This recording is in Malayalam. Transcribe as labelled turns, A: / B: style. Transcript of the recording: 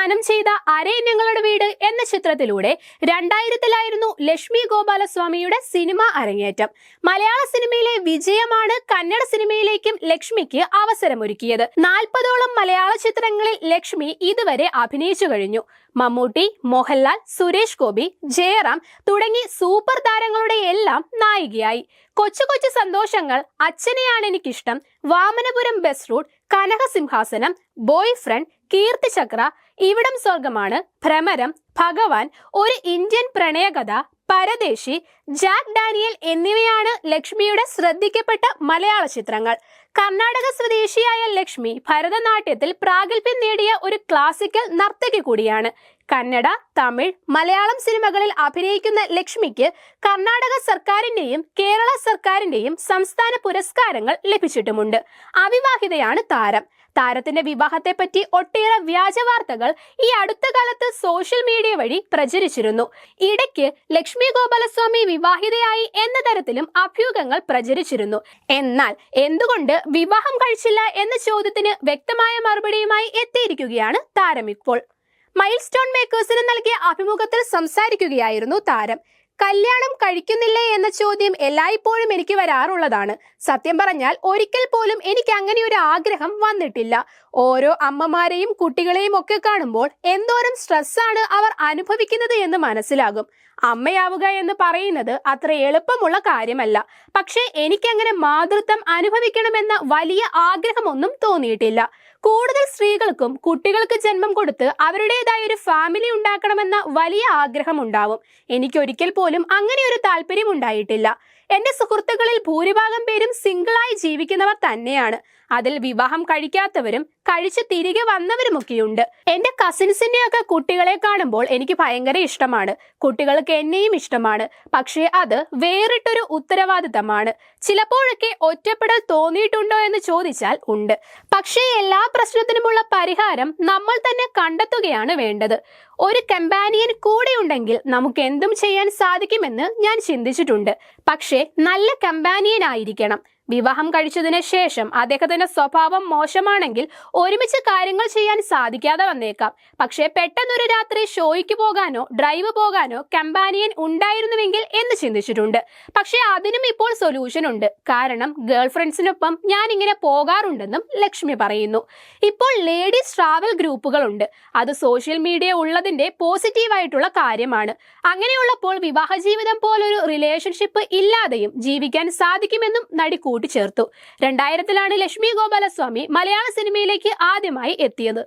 A: സംവിധാനം ചെയ്ത അരയന്യങ്ങളുടെ വീട് എന്ന ചിത്രത്തിലൂടെ രണ്ടായിരത്തിലായിരുന്നു ലക്ഷ്മി ഗോപാലസ്വാമിയുടെ സിനിമ അരങ്ങേറ്റം. മലയാള സിനിമയിലെ വിജയമാണ് കന്നഡ സിനിമയിലേക്കും ലക്ഷ്മിക്ക് അവസരമൊരുക്കിയത്. നാൽപ്പതോളം മലയാള ചിത്രങ്ങളിൽ ലക്ഷ്മി ഇതുവരെ അഭിനയിച്ചു കഴിഞ്ഞു. മമ്മൂട്ടി മോഹൻലാൽ സുരേഷ് ഗോപി ജയറാം തുടങ്ങി സൂപ്പർ താരങ്ങളുടെ എല്ലാം നായികയായി. കൊച്ചു കൊച്ചു സന്തോഷങ്ങൾ അച്ഛനെയാണ് എനിക്കിഷ്ടം Vamanapuram bus route Kanakasimhasanam boy friend Keerthichakra ഇവിടം സ്വർഗമാണ് ഭ്രമരം ഭഗവാൻ ഒരു Indian Pranayakatha Paradesi Jack Daniel എന്നിവയാണ് ലക്ഷ്മിയുടെ ശ്രദ്ധിക്കപ്പെട്ട മലയാള ചിത്രങ്ങൾ. കർണാടക സ്വദേശിയായ ലക്ഷ്മി ഭരതനാട്യത്തിൽ പ്രാഗൽഭ്യം നേടിയ ഒരു ക്ലാസിക്കൽ നർത്തകി കൂടിയാണ്. കന്നഡ തമിഴ് മലയാളം സിനിമകളിൽ അഭിനയിക്കുന്ന ലക്ഷ്മിക്ക് കർണാടക സർക്കാരിന്റെയും കേരള സർക്കാരിന്റെയും സംസ്ഥാന പുരസ്കാരങ്ങൾ ലഭിച്ചിട്ടുമുണ്ട്. അവിവാഹിതയാണ് താരം. താരത്തിന്റെ വിവാഹത്തെപ്പറ്റി ഒട്ടേറെ വ്യാജ വാർത്തകൾ ഈ അടുത്ത കാലത്ത് സോഷ്യൽ മീഡിയ വഴി പ്രചരിച്ചിരുന്നു. ഇടയ്ക്ക് ലക്ഷ്മി ഗോപാലസ്വാമി വിവാഹിതയായി എന്ന തരത്തിലും അഭ്യൂഹങ്ങൾ പ്രചരിച്ചിരുന്നു. എന്നാൽ എന്തുകൊണ്ട് വിവാഹം കഴിച്ചില്ല എന്ന ചോദ്യത്തിന് വ്യക്തമായ മറുപടിയുമായി എത്തിയിരിക്കുകയാണ് താരം ഇപ്പോൾ. മൈൽ സ്റ്റോൺ മേക്കേഴ്സിന് നൽകിയ അഭിമുഖത്തിൽ സംസാരിക്കുകയായിരുന്നു താരം. കല്യാണം കഴിക്കുന്നില്ലേ? എന്ന ചോദ്യം എല്ലായ്പ്പോഴും എനിക്ക് വരാറുള്ളതാണ്. സത്യം പറഞ്ഞാൽ ഒരിക്കൽ പോലും എനിക്ക് അങ്ങനെ ഒരു ആഗ്രഹം വന്നിട്ടില്ല. ഓരോ അമ്മമാരെയും കുട്ടികളെയും ഒക്കെ കാണുമ്പോൾ എന്തോരം സ്ട്രെസ്സാണ് അവർ അനുഭവിക്കുന്നത് എന്ന് മനസ്സിലാകും. അമ്മയാവുക എന്ന് പറയുന്നത് അത്ര എളുപ്പമുള്ള കാര്യമല്ല. പക്ഷേ എനിക്കങ്ങനെ മാതൃത്വം അനുഭവിക്കണമെന്ന വലിയ ആഗ്രഹമൊന്നും തോന്നിയിട്ടില്ല. കൂടുതൽ സ്ത്രീകൾക്കും കുട്ടികൾക്ക് ജന്മം കൊടുത്ത് അവരുടേതായ ഒരു ഫാമിലി ഉണ്ടാക്കണമെന്ന വലിയ ആഗ്രഹം ഉണ്ടാവും. എനിക്കൊരിക്കൽ പോലും അങ്ങനെ ഒരു താല്പര്യം ഉണ്ടായിട്ടില്ല. എന്റെ സുഹൃത്തുക്കളിൽ ഭൂരിഭാഗം പേരും സിംഗിളായി ജീവിക്കുന്നവർ തന്നെയാണ്. അതിൽ വിവാഹം കഴിക്കാത്തവരും കഴിച്ച് തിരികെ വന്നവരുമൊക്കെയുണ്ട്. എന്റെ കസിൻസിന്റെയൊക്കെ കുട്ടികളെ കാണുമ്പോൾ എനിക്ക് ഭയങ്കര ഇഷ്ടമാണ്. കുട്ടികൾക്ക് എന്നെയും ഇഷ്ടമാണ്. പക്ഷേ അത് വേറിട്ടൊരു ഉത്തരവാദിത്തമാണ്. ചിലപ്പോഴൊക്കെ ഒറ്റപ്പെടൽ തോന്നിയിട്ടുണ്ടോ എന്ന് ചോദിച്ചാൽ ഉണ്ട്. പക്ഷേ എല്ലാ പ്രശ്നത്തിനുമുള്ള പരിഹാരം നമ്മൾ തന്നെ കണ്ടെത്തുകയാണ് വേണ്ടത്. ഒരു കമ്പാനിയൻ കൂടെ ഉണ്ടെങ്കിൽ നമുക്ക് എന്തും ചെയ്യാൻ സാധിക്കുമെന്ന് ഞാൻ ചിന്തിച്ചിട്ടുണ്ട്. പക്ഷേ നല്ല കമ്പാനിയൻ ആയിരിക്കണം വിവാഹം കഴിച്ചതിന് ശേഷം അദ്ദേഹത്തിന്റെ സ്വഭാവം മോശമാണെങ്കിൽ ഒരുമിച്ച് കാര്യങ്ങൾ ചെയ്യാൻ സാധിക്കാതെ വന്നേക്കാം. പക്ഷേ പെട്ടെന്നൊരു രാത്രി ഷോയ്ക്ക് പോകാനോ ഡ്രൈവ് പോകാനോ കമ്പാനിയൻ ഉണ്ടായിരുന്നുവെങ്കിൽ എന്ന് ചിന്തിച്ചിട്ടുണ്ട്. പക്ഷേ അതിനും ഇപ്പോൾ സൊല്യൂഷൻ ഉണ്ട്. കാരണം ഗേൾ ഫ്രണ്ട്സിനൊപ്പം ഞാൻ ഇങ്ങനെ പോകാറുണ്ടെന്നും ലക്ഷ്മി പറയുന്നു. ഇപ്പോൾ ലേഡീസ് ട്രാവൽ ഗ്രൂപ്പുകളുണ്ട്. അത് സോഷ്യൽ മീഡിയ ഉള്ളതിന്റെ പോസിറ്റീവായിട്ടുള്ള കാര്യമാണ്. അങ്ങനെയുള്ളപ്പോൾ വിവാഹ ജീവിതം പോലൊരു റിലേഷൻഷിപ്പ് ഇല്ലാതെയും ജീവിക്കാൻ സാധിക്കുമെന്നും നടി കൂട്ടിച്ചേർത്തു. രണ്ടായിരത്തിലാണ് ലക്ഷ്മി ഗോപാലസ്വാമി മലയാള സിനിമയിലേക്ക് ആദ്യമായി എത്തിയത്.